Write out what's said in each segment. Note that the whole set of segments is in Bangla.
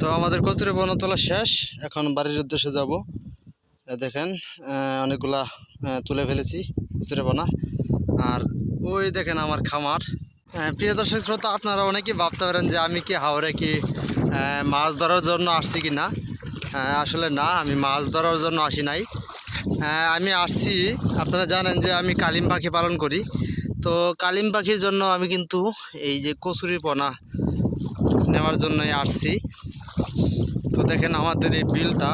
তো আমাদের কচুরি বনতলা শেষ। এখন বাড়ির উদ্দেশ্যে যাব। দেখেন অনেকগুলা তুলে ফেলেছি কচুরি বনা। আর ওই দেখেন আমার খামার। প্রিয় দর্শক শ্রোতা, আপনারা অনেকেই ভাবতে পারেন যে আমি কি হাওড়ে কি মাছ ধরার জন্য আসছি কি না আসলে না, আমি মাছ ধরার জন্য আসি নাই। আমি আসছি, আপনারা জানেন যে আমি কালিম পাখি পালন করি। তো কালিম পাখির জন্য আমি কিন্তু এই যে কচুরি পোনা নেওয়ার জন্যই আসছি। তো দেখেন আমাদের এই বিলটা,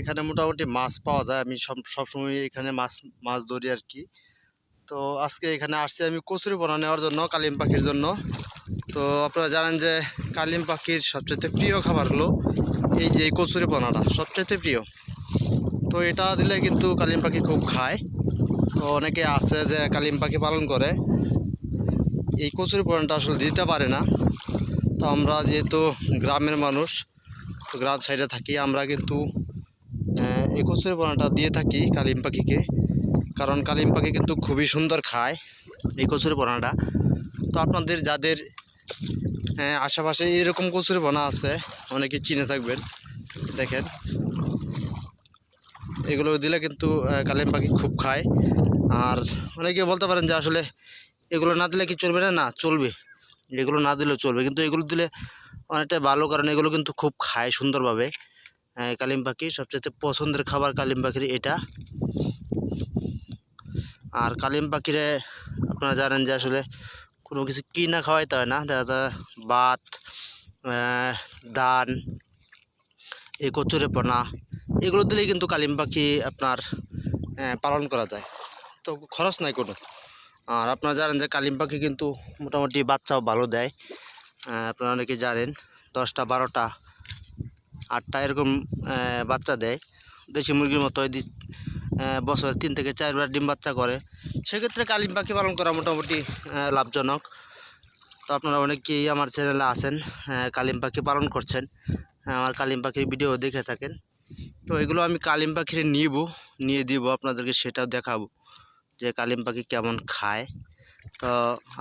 এখানে মোটামুটি মাছ পাওয়া যায়। আমি সব, সবসময় এখানে মাছ মাছ ধরি আর কি। তো আজকে এখানে আসছি আমি কচুরি পোনা নেওয়ার জন্য, কালিম পাখির জন্য। তো আপনারা জানেন যে কালিম পাখির সবচেয়ে প্রিয় খাবার হলো এই যে কচুরি পোনাটা সবচেয়ে প্রিয়। তো এটা দিলে কিন্তু কালিম পাখি খুব খায়। তো অনেকে আছে যে কালিম পাখি পালন করে। এই কচুরি পোনাটা আসলে দিতে পারে না। তো আমরা যেহেতু গ্রামের মানুষ, তো গ্রাম সাইডে থাকি, আমরা কিন্তু কচুরি পোনাটা দিয়ে থাকি কালিম পাখিকে। কারণ কালিম পাখি কিন্তু খুবই সুন্দর খায় এই কচুরি পোনাটা তো আপনাদের যাদের আশেপাশে এরকম কচুরি পোনা আছে, অনেকে চিনে থাকবেন, দেখেন। এগুলো দিলে কিন্তু কালিম পাখি খুব খায়। আর অনেকে বলতে পারেন যে আসলে এগুলো না দিলে কি চলবে না? না, চলবে। এগুলো না দিলেও চলবে। কিন্তু এগুলো দিলে অনেকটা ভালো কারণ এগুলো কিন্তু খুব খায় সুন্দরভাবে। আহ, কালিম পাখি সবচেয়ে পছন্দের খাবার কালিম পাখির এটা। আর কালিম পাখিরে আপনারা জানেন যে আসলে কোনো কিছু কিনা খাওয়াইতে হয় না। দেখা যায় ভাত ধান এই কচুরে পোনা এগুলো দিলেই কিন্তু কালিম পাখি আপনার পালন করা যায়। তো খরচ নাই কোনো। আর আপনারা জানেন যে কালিম পাখি কিন্তু মোটামুটি বাচ্চাও ভালো দেয়। আপনারা অনেকে জানেন, দশটা, বারোটা, আটটা এরকম বাচ্চা দেয়। দেশি মুরগির মতো বছরে তিন থেকে চারবার ডিম বাচ্চা করে। সেক্ষেত্রে কালিম পাখি পালন করা মোটামুটি লাভজনক। তো আপনারা অনেকেই আমার চ্যানেলে আছেন কালিম পাখি পালন করছেন, আমার কালিম পাখির ভিডিও দেখে থাকেন। তো এগুলো আমি কালিম পাখির নিব, নিয়ে দিব, আপনাদেরকে সেটাও দেখাবো। যে কালিম পাখি কেমন খায়। তো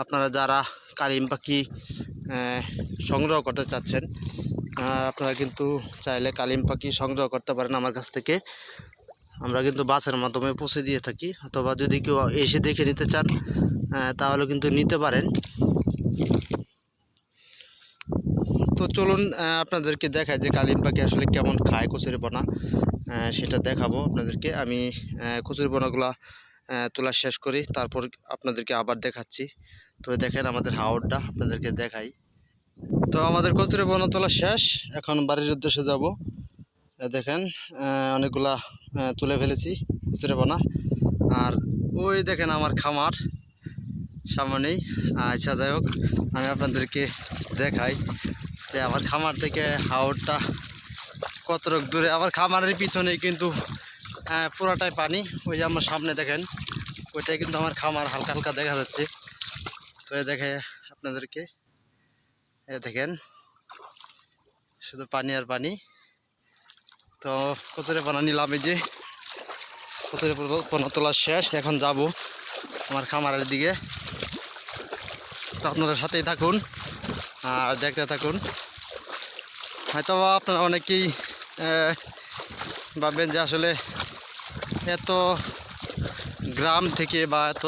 আপনারা যারা কালিম পাখি সংগ্রহ করতে চাচ্ছেন আপনারা কিন্তু চাইলে কালিম পাখি সংগ্রহ করতে পারেন আমার কাছ থেকে। আমরা কিন্তু বাসের মাধ্যমে পৌঁছে দিয়ে থাকি, অথবা যদি কেউ এসে দেখে নিতে চান তাহলে কিন্তু নিতে পারেন। তো চলুন আপনাদেরকে দেখায় যে কালিম পাখি আসলে কেমন খায় কচুরিপনা। সেটা দেখাবো আপনাদেরকে। আমি কচুরিপনাগুলো তোলা শেষ করি। তারপর আপনাদেরকে আবার দেখাচ্ছি। তো দেখেন আমাদের হাওড়টা আপনাদেরকে দেখাই। তো আমাদের কচুরিপনা তোলা শেষ। এখন বাড়ির উদ্দেশ্যে যাব। দেখেন অনেকগুলা তুলে ফেলেছি কচুরিপনা আর ওই দেখেন আমার খামার। সামনেই আচ্ছা যাই হোক, আমি আপনাদেরকে দেখাই যে আমার খামার থেকে হাওড়টা কতটুক দূরে। আমার খামারের পিছনে কিন্তু পুরাটাই পানি। ওই যে আমার সামনে দেখেন, ওইটাই কিন্তু আমার খামার, হালকা হালকা দেখা যাচ্ছে। তো এ দেখে আপনাদেরকে, এ দেখেন, শুধু পানি আর পানি। তো কচুরে পানা নিলাম এই যে। কচুরে পানা তোলা শেষ, এখন যাব আমার খামারের দিকে। তো আপনারা সাথেই থাকুন, আর দেখতে থাকুন। হয়তো আপনারা অনেকেই ভাববেন যে আসলে এত গ্রাম থেকে বা এত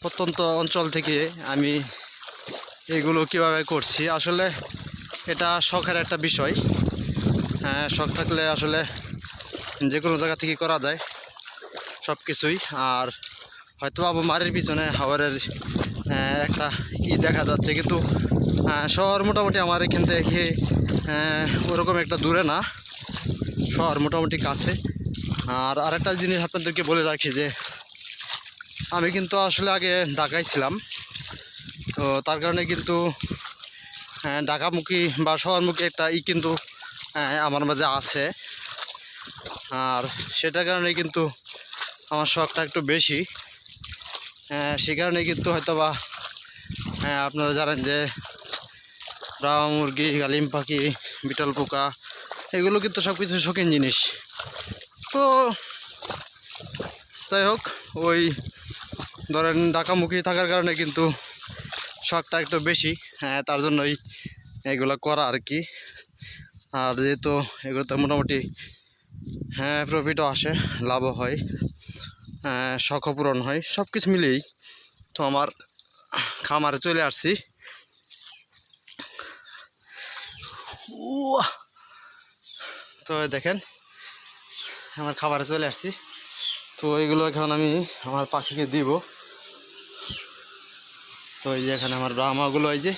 প্রত্যন্ত অঞ্চল থেকে আমি এগুলো কীভাবে করছি? আসলে এটা শখের একটা বিষয়। হ্যাঁ শখ থাকলে আসলে যে কোনো জায়গা থেকে করা যায় সব কিছুই আর হয়তো বাবু মারের পিছনে হাওয়ারের একটা ই দেখা যাচ্ছে। কিন্তু শহর মোটামুটি আমার এখান থেকে ওরকম একটা দূরে না। শহর মোটামুটি কাছে। আর আরেকটা জিনিস আপনাদেরকে বলে রাখি যে আমি কিন্তু আসলে আগে ঢাকায় ছিলাম। তো তার কারণে কিন্তু আহ, ঢাকামুখী বা শহরমুখী একটা ই কিন্তু আহ, আমার মাঝে আছে। আর সেটার কারণে কিন্তু আমার শখটা একটু বেশি। আহ, সে কারণে কিন্তু হয়তো বা আপনারা জানেন যে ব্রাহ্মা মুরগি গালিম পাখি বিটল পোকা এগুলো কিন্তু সব কিছু শৌখিন জিনিস। তো যাই হোক ওই ধরেন ঢাকামুখী থাকার কারণে কিন্তু শখটা একটু বেশি হ্যাঁ তার জন্যই এগুলো করা আর কি আর যেহেতু এগুলোতে মোটামুটি হ্যাঁ প্রফিটও আসে লাভও হয় হ্যাঁ, শখও পূরণ হয় সব কিছু মিলেই তো আমার খামারে চলে আসছি! তো দেখেন আমার খাবারে চলে আসছি। তো এগুলো এখন আমি আমার পাখিকে দিব। তো এই যে এখানে আমার ব্রাহ্মাগুলো এই যে।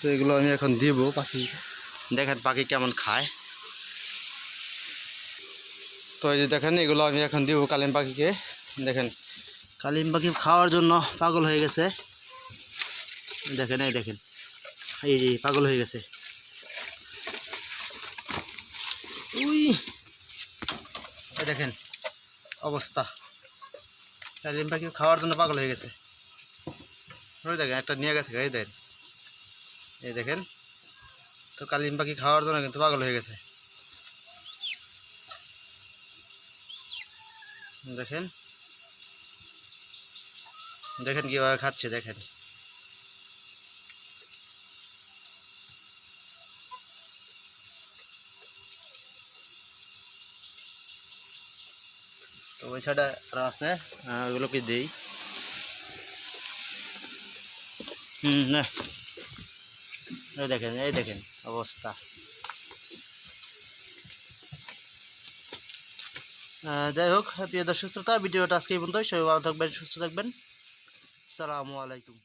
তো এগুলো আমি এখন দিব পাখি দেখেন পাখি কেমন খায়। তো এই যে দেখেন, এগুলো আমি এখন দিব কালিম পাখিকে। দেখেন, কালিম পাখি খাওয়ার জন্য পাগল হয়ে গেছে। দেখেন, এই দেখেন, এই যে পাগল হয়ে গেছে উই এই দেখেন অবস্থা। কালিম পাখি খাওয়ার জন্য পাগল হয়ে গেছে? ওই দেখেন, একটা নিয়ে গেছে, এই দেখেন। এই দেখেন, তো কালিম পাখি খাওয়ার জন্য কিন্তু পাগল হয়ে গেছে। দেখেন দেখেন কীভাবে খাচ্ছে, দেখেন। তো ওই সাইডে আরও আছে আহ, ওগুলোকে দিই হুম না এই দেখেন এই দেখেন অবস্থা আহ, যাই হোক প্রিয় দর্শক শ্রোতা ভিডিওটা আজকে এই পর্যন্ত সবাই ভালো থাকবেন সুস্থ থাকবেন আসসালামু আলাইকুম